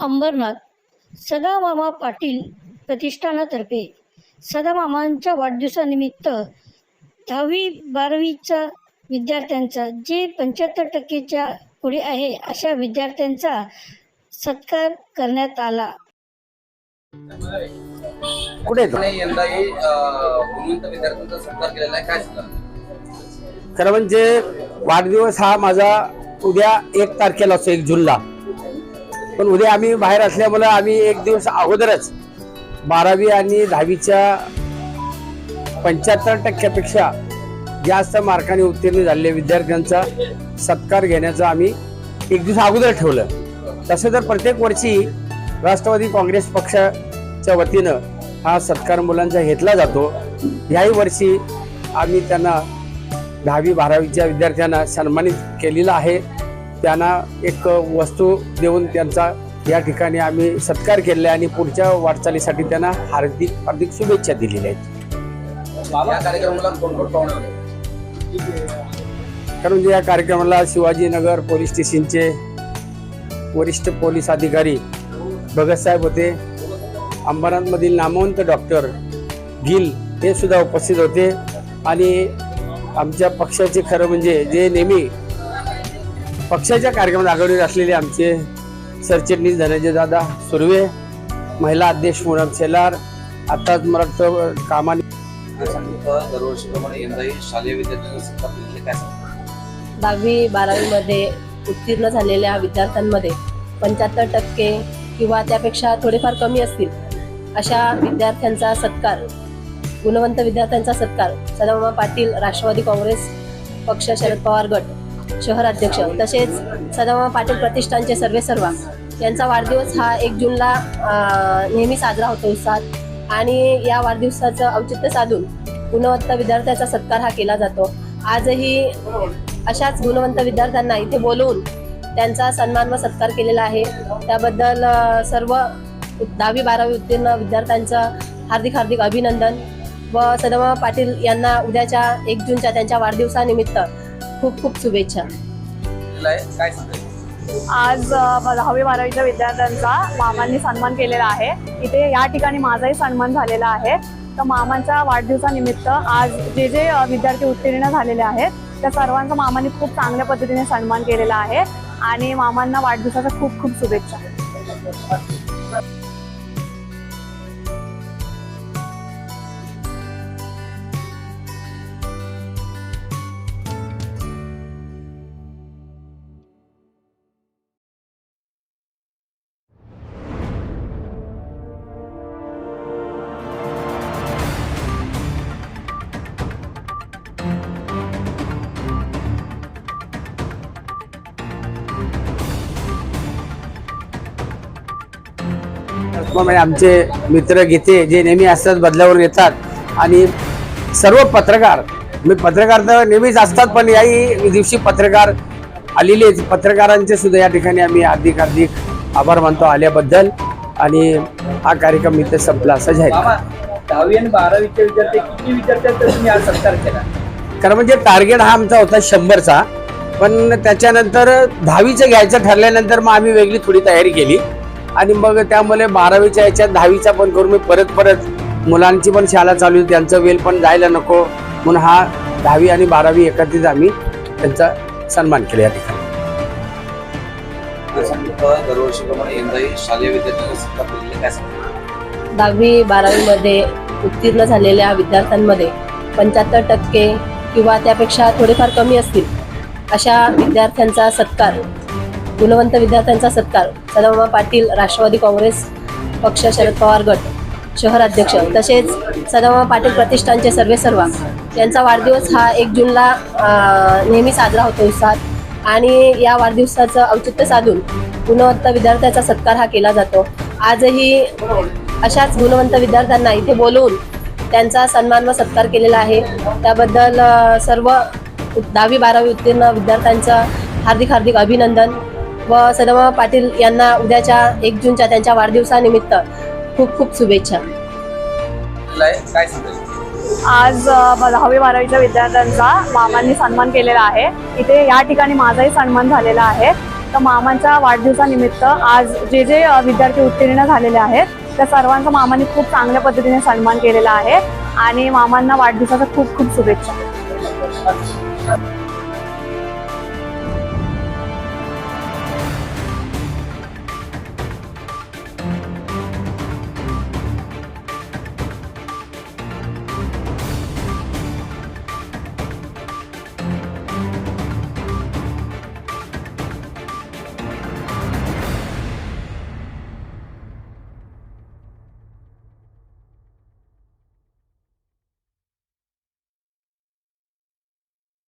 अंबरनाथ सदामामा पाटील प्रतिष्ठानातर्फे सदामामांच्या वाढदिवसानिमित्त दहावी बारावीचा विद्यार्थ्यांचा जे पंच्याहत्तर टक्केच्या पुढे आहे अशा विद्यार्थ्यांचा सत्कार करण्यात आला. कुठे विद्यार्थ्यांचा सत्कार केलेला आहे. काय खरं म्हणजे वाढदिवस हा माझा उद्या एक तारखेला असतो एक जूनला. पण उद्या आम्ही बाहेर असल्यामुळे आम्ही एक दिवस अगोदरच बारावी आणि दहावीच्या पंच्याहत्तर टक्क्यापेक्षा जास्त मार्काने उत्तीर्ण झालेल्या विद्यार्थ्यांचा सत्कार घेण्याचं आम्ही एक दिवस अगोदर ठेवलं. तसं तर प्रत्येक वर्षी राष्ट्रवादी काँग्रेस पक्षाच्या वतीनं हा सत्कार मुलांचा घेतला जातो याही वर्षी आम्ही त्यांना दहावी बारावीच्या विद्यार्थ्यांना सन्मानित केलेला आहे. त्यांना एक वस्तू देऊन त्यांचा या ठिकाणी आम्ही सत्कार केलेला आहे आणि पुढच्या वाटचालीसाठी त्यांना हार्दिक हार्दिक शुभेच्छा दिलेल्या आहेत? कारण या कार्यक्रमाला शिवाजीनगर पोलीस स्टेशनचे वरिष्ठ पोलीस अधिकारी भगतसाहेब होते अंबरनाथमधील नामवंत डॉक्टर गिल हे सुद्धा उपस्थित होते आणि आमच्या पक्षाचे खरं म्हणजे जे नेहमी पक्षाच्या कार्यक्रमात आघाडीवर असलेले आमचे सरचिटणीस धनंजय दादा सुर्वे महिला अध्यक्ष मुरम शेलार आताच मला वाटतं कामाने दरवर्षीप्रमाणे यंदाही शालेय काय दहावी बारावीमध्ये उत्तीर्ण झालेल्या विद्यार्थ्यांमध्ये पंच्याहत्तर टक्के किंवा त्यापेक्षा थोडेफार कमी असतील अशा विद्यार्थ्यांचा सत्कार गुणवंत विद्यार्थ्यांचा सत्कार सदामामा पाटील राष्ट्रवादी काँग्रेस पक्ष शरद पवार गट शहराध्यक्ष तसेच सदामामा पाटील प्रतिष्ठानचे सर्वेसर्वा यांचा वाढदिवस हा एक जूनला नेहमी साजरा होतो उत्साहात. आणि या वाढदिवसाचं औचित्य साधून गुणवंत विद्यार्थ्याचा सत्कार हा केला जातो. आजही अशाच गुणवंत विद्यार्थ्यांना इथे बोलवून त्यांचा सन्मान व सत्कार केलेला आहे. त्याबद्दल सर्व दहावी बारावी उत्तीर्ण विद्यार्थ्यांचं हार्दिक हार्दिक अभिनंदन व सदमा पाटील यांना उद्याच्या एक जूनच्या त्यांच्या वाढदिवसानिमित्त खूप खूप शुभेच्छा. काय आज दहावी बारावीच्या विद्यार्थ्यांचा मामांनी सन्मान केलेला आहे. इथे या ठिकाणी माझाही सन्मान झालेला आहे. तर मामांच्या वाढदिवसानिमित्त आज जे जे विद्यार्थी उत्तीर्ण झालेले आहेत त्या सर्वांचा मामांनी खूप चांगल्या पद्धतीने सन्मान केलेला आहे. आणि मामांना वाढदिवसाच्या खूप खूप शुभेच्छा. त्याचप्रमाणे आमचे मित्र घेते जे नेहमी असतात बदलावर येतात. आणि सर्व पत्रकार मी पत्रकार तर नेहमीच असतात पण याही दिवशी पत्रकार आलेले. पत्रकारांचे सुद्धा या ठिकाणी आम्ही हार्दिक हार्दिक आभार मानतो आल्याबद्दल. आणि हा कार्यक्रम इथे संपला. असं जाहीर दहावी आणि बारावीचे विद्यार्थी किती विद्यार्थ्यांचा तुम्ही आज सत्कार केला कारण म्हणजे टार्गेट हा आमचा होता शंभरचा. पण त्याच्यानंतर दहावीचं घ्यायचं ठरल्यानंतर मग आम्ही वेगळी थोडी तयारी केली. आणि मग त्यामुळे बारावीच्या याच्यात दहावीचा पण करून मी परत परत. मुलांची पण शाळा चालू होती त्यांचं वेल पण जायला नको. म्हणून हा दहावी आणि बारावी एकत्रित आम्ही त्यांचा सन्मान केला या ठिकाणी. दहावी बारावीमध्ये उत्तीर्ण झालेल्या विद्यार्थ्यांमध्ये पंच्याहत्तर टक्के किंवा त्यापेक्षा थोडेफार कमी असतील अशा विद्यार्थ्यांचा सत्कार गुणवंत विद्यार्थ्यांचा सत्कार. सदामामा पाटील राष्ट्रवादी काँग्रेस पक्ष शरद पवार गट शहर अध्यक्ष तसेच सदामामा पाटील प्रतिष्ठानचे सर्वेसर्वा यांचा वाढदिवस हा एक जूनला नेहमी साजरा होतो उत्साहात आणि या वाढदिवसाचं औचित्य साधून गुणवंत विद्यार्थ्याचा सत्कार हा केला जातो. आजही अशाच गुणवंत विद्यार्थ्यांना इथे बोलवून त्यांचा सन्मान व सत्कार केलेला आहे. त्याबद्दल सर्व दहावी बारावी उत्तीर्ण विद्यार्थ्यांचं हार्दिक हार्दिक अभिनंदन. व सदमा पाटील यांना उद्याच्या एक जूनच्या त्यांच्या वाढदिवसानिमित्त खूप खूप शुभेच्छा. आज दहावी बारावीच्या विद्यार्थ्यांचा मामांनी सन्मान केलेला आहे. इथे या ठिकाणी माझाही सन्मान झालेला आहे. तर मामांच्या वाढदिवसानिमित्त आज जे जे विद्यार्थी उत्तीर्ण झालेले आहेत त्या सर्वांचा मामांनी खूप चांगल्या पद्धतीने सन्मान केलेला आहे. आणि मामांना वाढदिवसाच्या खूप खूप शुभेच्छा.